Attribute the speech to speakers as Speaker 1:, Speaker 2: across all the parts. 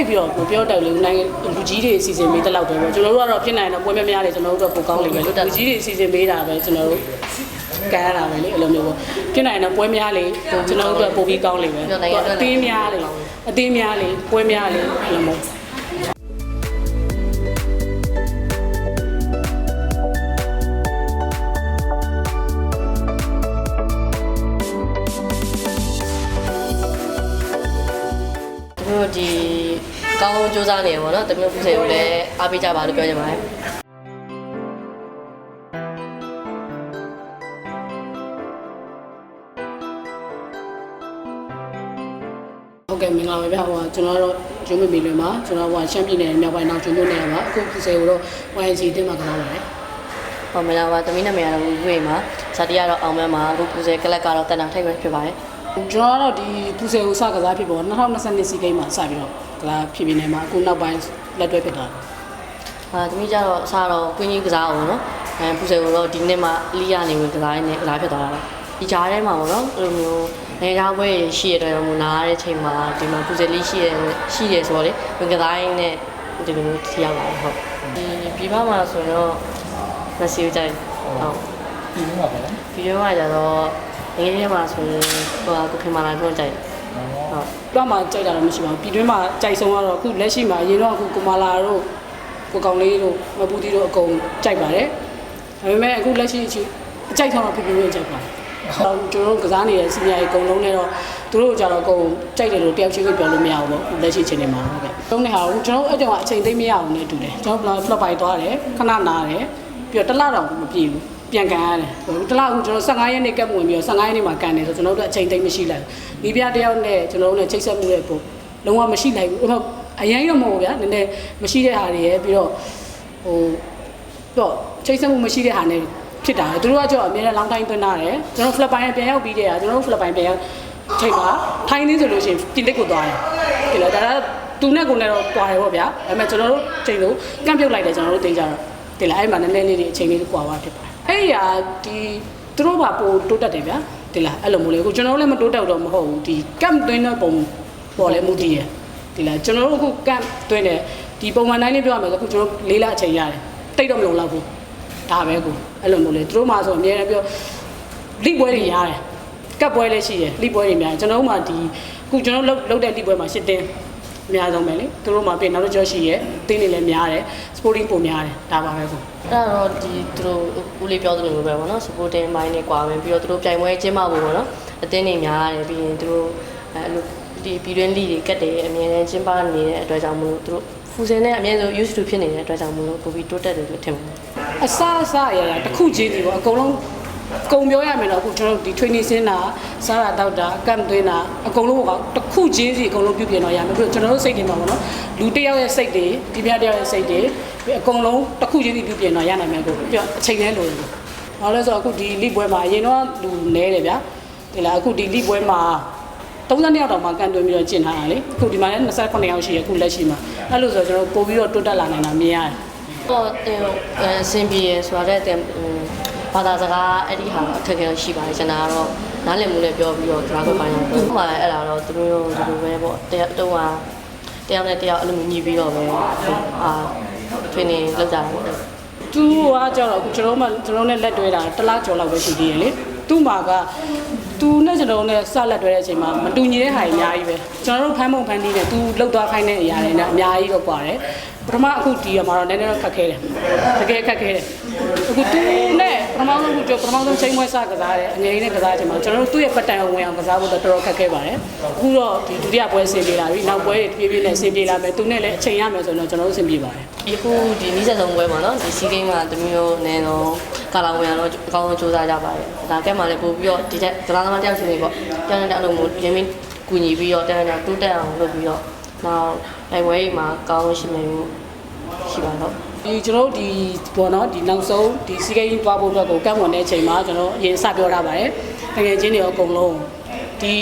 Speaker 1: တိတ်ပြီးတော့မပြောတတ်လို့နိုင်ငံလူကြီးတွေအစီအစဉ်ပေးတဲ့လောက်ပဲပေါ့ကျွန်တော်တို့ကတော့ဖြစ်နိုင်တော့ပွဲများများတယ်ကျွန်တော်တို့တော့ပိုကောင်းလိမ့်မယ်လူကြီးတွေအစီအစဉ်ပေးတာပဲကျွန်တော်တို့ကန်ရတာပဲလေအဲ့လိုမျိုးပေါ့ဖြစ်နိုင်တော့ပွဲများလေကျွန်တော်တို့ကပိုပြီးကောင်းလိမ့်မယ်အသေးများလေအသေးများလေပွဲများလေအဲ့လိုမျိုး
Speaker 2: ကောင်းကောင်းစူးစမ်းနေရပါတော့တမျိုးပူစေကိုလည်းအားပေးကြပါလို့ပြောချင်ပါတယ်
Speaker 1: ဟုတ်ကဲ့မင်္ဂလာပါဗျာဟိုကျွန်တော်တို့ဂျုံမီမီလွင်မှာကျွန်တော်ဟိုရှမ်းပြည်နယ်မြောက်ပိုင်းနောက်ဂျုံမြို့နယ်မှာအခုဒီစေကိုတော့ YNC အတင်းမှာကစားပါတယ်
Speaker 2: ဟောမလာပါတမီးနာမည်ကတော့ဝေးမှာဇာတိကတော့အောင်မန်းမှာအခုပူစေကလပ်ကတော့တန်တာထိုက်ပဲဖြစ်ပါတယ်
Speaker 1: ကျွန်တော်ကတော့ဒီပူစေကိုစကစားဖြစ်ပေါ်2022စီးကိန်းမှာစပြီးတော့ ကစားဖြစ်ပြီးနေမှာအခုနောက်ပိုင်းလက်တွဲဖြစ်သွားတယ်
Speaker 2: ဟာတမီးကျတော့အစားတော့ကွင်းကြီးကစားအောင်နော်အဲပူစေကိုတော့ဒီနေ့မှလီယာနေဝင်ကစားရင်းနဲ့ကစားဖြစ်သွားတာပါဒီကြားထဲမှာပေါ့နော်အဲ့လိုမျိုးနေသားပွဲရှိရတဲ့တော့မနားတဲ့ချိန်မှာဒီမှာပူစေလေးရှိရရှိရဆိုတော့လေဝင်ကစားရင်းနဲ့ဒီလိုမျိုးထီရောက်လာတယ်ဟုတ်ဒီပြပမှာဆိုတော့မစီဦးကြိုက်ဟုတ်
Speaker 3: ဒီလိုပါပဲနော်
Speaker 2: ဗီဒီယိုကကြတော့ငယ်ငယ်မှာဆိုရင်ဟိုကကိုခင်မာလာတော့ကြိုက် ဟုတ်
Speaker 1: တော့မှကြိုက်တာတော့မရှိပါဘူးပြည်တွင်းမှာကြိုက်ဆုံးကတော့အခုလက်ရှိမှာအရင်တော့အခုကိုမာလာတို့ကိုကောင်လေးတို့မပူတီတို့အကုန်ကြိုက်ပါတယ်ဒါပေမဲ့အခုလက်ရှိအချိန်အကြိုက်ဆုံးတော့ဖြစ်ဖြစ်ကြိုက်ပါတယ်တော့ကျွန်တော်တို့ကစားနေတဲ့စီနီယာကြီးအကုန်လုံးနဲ့တော့သူတို့ကြတော့အကုန်ကြိုက်တယ်လို့တယောက်ချင်းပြောလို့မရဘူးပေါ့အခုလက်ရှိအချိန်တွေမှာဟုတ်ကဲ့တုံးနေဟာကိုကျွန်တော်တို့အဲ့ကြောင့်အချိန်သိမ့်မရဘူးနဲ့တူတယ်ကျွန်တော် flop ပိုင်သွားတယ်ခဏနားတယ်ပြီးတော့တစ်လတော့မပြေဘူး ပြန်ကန်ရတယ်ဟိုတစ်လအခုကျွန်တော်15ရက်နေ့ကပ်ဝင်ပြီးတော့15ရက်နေ့မှာကန်တယ်ဆိုကျွန်တော်တို့အချိန်သိမ့်မရှိလိုက်ဘူးမိဖုရားတယောက်နဲ့ကျွန်တော်တို့နဲ့ချိတ်ဆက်မှုရဲ့ပုံလုံးဝမရှိလိုက်ဘူးဟိုအရင်တော့မဟုတ်ဘူးဗျာနည်းနည်းမရှိတဲ့ဟာတွေရဲ့ပြီးတော့ဟိုတော့ချိတ်ဆက်မှုမရှိတဲ့ဟာနဲ့ဖြစ်တာလေသူတို့ကကြောက်အများနဲ့ long time သွင်းထားတယ်ကျွန်တော် flip ပိုင်းပြန်ရောက်ပြီးတဲ့ဟာကျွန်တော်တို့ flip ပိုင်းပြန်ရောက်ချိန်မှာထိုင်းနေဆိုလို့ရှိရင်ပြင်တစ်ကိုသွားတယ်ဒီလိုဒါကသူနဲ့ကိုနဲ့တော့တွားတယ်ပေါ့ဗျာဒါပေမဲ့ကျွန်တော်တို့ချိန်လို့ကန့်ပြုတ်လိုက်တယ်ကျွန်တော်တို့သိကြတော့ဒီလားအဲ့မှာနည်းနည်းလေးတွေအချိန်လေးကွာသွားဖြစ်ပါတယ်အဲ့ ဒီဟာဒီသူတို့ဘာပိုတိုးတက်တယ်ဗျာဒီလားအဲ့လိုမျိုးလေအခုကျွန်တော်တို့လည်းမတိုးတက်တော့မဟုတ်ဘူးဒီ camp သွင်းတဲ့ပုံပေါ်လဲမူတည်ရဒီလားကျွန်တော်တို့အခု camp သွင်းတယ်ဒီပုံမှန်တိုင်းလေးပြောရမယ်ဆိုအခုကျွန်တော်လေးလအချိန်ရတယ်တိတ်တော့မလုံလောက်ဘူးဒါပဲကိုအဲ့လိုမျိုးလေသူတို့မှဆိုအများနဲ့ပြောလိပွဲတွေရတယ်ကပ်ပွဲလည်းရှိတယ်လိပွဲတွေများကျွန်တော်တို့မှဒီအခုကျွန်တော်တို့လုပ်တဲ့လိပွဲမှာရှစ်တင်း အများဆုံးပဲလေသူတို့မှပြင်နောက်တော့ကြောရှိရဲတင်းနေလည်းများတယ် sporting ပုံများတယ်ဒါပါပဲကို
Speaker 2: အဲ့တော့ဒီသူတို့ဦးလေးပြောသလိုမျိုးပဲပေါ့နော် supporting ဘိုင်းနဲ့ကွာမယ်ပြီးတော့သူတို့ပြိုင်ပွဲကျင်းပဖို့ပေါ့နော်အတင်းနေများတယ်ပြီးရင်သူတို့အဲ့လိုဒီပြည်တွင်းလိတွေကတ်တယ်အမြဲတမ်းကျင်းပနေတဲ့အတွက်ကြောင့်မလို့သူတို့ဖူစင်နဲ့အမြဲဆုံး used to ဖြစ်နေတဲ့အတွက်ကြောင့်မလို့ပိုပြီးတိုးတက်တယ်လို့ထင်ပါတယ်
Speaker 1: အစအစအရာရာတစ်ခုချင်းစီပေါ့အကုန်လုံး ကုံပြောရမယ်တော့အခုကျွန်တော်တို့ဒီ training ဆင်းတာစားတာတောက်တာကမ်သွင်းတာအကုန်လုံးကတစ်ခုချင်းစီအကုန်လုံးပြုပြင်တော့ရမယ်ပြီးတော့ကျွန်တော်တို့စိတ်တွေမှာပေါ့နော်လူတစ်ယောက်ရဲ့စိတ်တွေဒီပြတယောက်ရဲ့စိတ်တွေပြီးအကုန်လုံးတစ်ခုချင်းစီပြုပြင်တော့ရနိုင်မယ်ကိုပြီးတော့အချိန်နဲ့လိုတယ်ဘာလို့လဲဆိုတော့အခုဒီ league ပွဲမှာအရင်တော့လူနဲတယ်ဗျာဒီလားအခုဒီ league ပွဲမှာ32ယောက်တောင်မှကန်သွင်းပြီးတော့ကျင်ထားတာလေအခုဒီမှာလည်း28ယောက်ရှိရအခုလက်ရှိမှာအဲ့လိုဆိုတော့ကျွန်တော်ပို့ပြီးတော့တွတ်တက်လာနိုင်တာမြင်ရတယ်
Speaker 2: တော့တင်အဆင်ပြေရဆိုတော့တင် ဘာသာစကားအဲ့ဒီဟာအခက်အခဲရှိပါတယ်ကျွန်တော်ကတော့နားလည်မှုနဲ့ပြောပြီးတော့ဒါကိုပိုင်းတော့သူ့မှာအဲ့ဒါတော့သူတို့ဒီလိုပဲပေါ့တယောက်တော့ဟာတယောက်နဲ့တယောက်အဲ့လိုမျိုးညီပြီးတော့ပဲအာ training လုပ်ကြတာပေါ့
Speaker 1: သူကကြတော့အခုကျွန်တော်မှကျွန်တော်နဲ့လက်တွဲတာတစ်လားကျော်လောက်ပဲရှိသေးတယ်လေသူ့မှာကသူနဲ့ကျွန်တော်နဲ့စလက်တွဲတဲ့အချိန်မှာမတူညီတဲ့ဟာတွေအများကြီးပဲကျွန်တော်တို့ဖမ်းပုံဖမ်းနည်းနဲ့သူလှုပ်သွားခိုင်းတဲ့အရာတွေနဲ့အများကြီးတော့ကွာတယ်ပထမအခုဒီမှာတော့နည်းနည်းတော့ခက်ခဲတယ်တကယ်ခက်ခဲတယ်အခုသူနဲ့ ပထမဆုံးအခုကျွန်တော်ပထမဆုံးချိန်ပွဲစကစားတယ်အငယ်ကြီးနဲ့ကစားချိန်မှာကျွန်တော်တို့သူ့ရဲ့ပတ်တန်ကိုဝင်အောင်ကစားဖို့တော့တော်တော်ခက်ခဲပါတယ်အခုတော့ဒီဒုတိယပွဲဆင်ပြေလာပြီနောက်ပွဲတွေပြေးပြေးနဲ့ဆင်ပြေလာမယ်သူနဲ့လည်းအချိန်ရမယ်ဆိုတော့ကျွန်တော်တို့ဆင်ပြေပါတယ်
Speaker 2: ဒီခုဒီနီးစပ်ဆုံးပွဲမှာနော်ဒီစီးကိန်းမှာတမျိုးနဲ့တော့ကာလာဝင်တော့အကောင်းဆုံးစူးစမ်းကြပါတယ်ဒါကဲမှလည်းပို့ပြီးတော့ဒီထက်ကလာသမားတယောက်ချင်းတွေပေါ့တယောက်နဲ့တယောက်လုံးကိုရင်းမင်းကူညီပြီးတော့တယောက်နဲ့တိုးတက်အောင်လုပ်ပြီးတော့နောက်တိုင်ပွဲမှာကောင်းရှိမယ် ရှိပါတော့
Speaker 1: ဒီကျွန်တော်တို့ဒီဘောနော်ဒီနောက်ဆုံးဒီစီကိန်းသွားဖို့အတွက်ကိုကန့်ဝင်တဲ့အချိန်မှာကျွန်တော်အရင်စပြောထားပါတယ်တကယ်ချင်းတွေအကုန်လုံးဒီ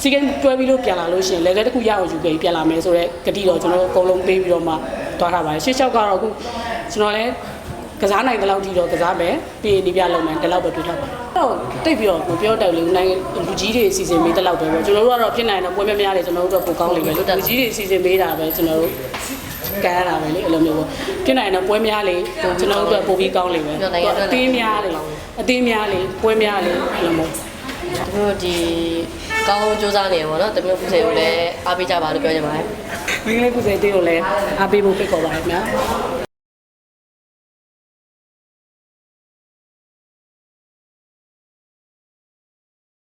Speaker 1: စီကိန်းတွဲပြီးလို့ပြန်လာလို့ရှိရင်လည်းတစ်ခုရအောင်ယူခဲ့ပြန်လာမယ်ဆိုတော့ဂတိတော့ကျွန်တော်အကုန်လုံးပေးပြီးတော့မှသွားထားပါတယ်ရှေ့လျှောက်ကတော့အခုကျွန်တော်လည်းကကစားနိုင်တဲ့လောက်ထိတော့ကစားမယ်ပြီးရင်ဒီပြလုံးမယ်ဒီလောက်ပဲတွေ့ထားပါတယ်အဲ့တော့တိတ်ပြီးတော့မပြောတတ်လို့နိုင်လူကြီးတွေအစီအစဉ်ပေးတဲ့လောက်ပဲပေါ့ကျွန်တော်တို့ကတော့ဖြစ်နိုင်တော့ပွဲများများတွေကျွန်တော်တို့တော့ပိုကောင်းလိမ့်မယ်လူကြီးတွေအစီအစဉ်ပေးတာပဲကျွန်တော်တို့ ကမ်းရတာပဲလေအဲ့လိုမျိုးပေါ့ဖြစ်နိုင်တော့ပွဲများလေကျွန်တော်တို့ကပိုပြီးကောင်းလိမ့်မယ်အသေးများလေအသေးများလေပွဲများလေအဲ့လိုမျိုး
Speaker 2: တမျိုးဒီကောင်းစူးစမ်းနေရပေါ့နော်တမျိုးပူစေကိုလည်းအားပေးကြပါလို့ပြောချင်ပါတယ်
Speaker 1: မင်္ဂလာကုစေတေးကိုလည်းအားပေးဖို့ဖိတ်ခေါ်ပါတယ်ခင်ဗျာ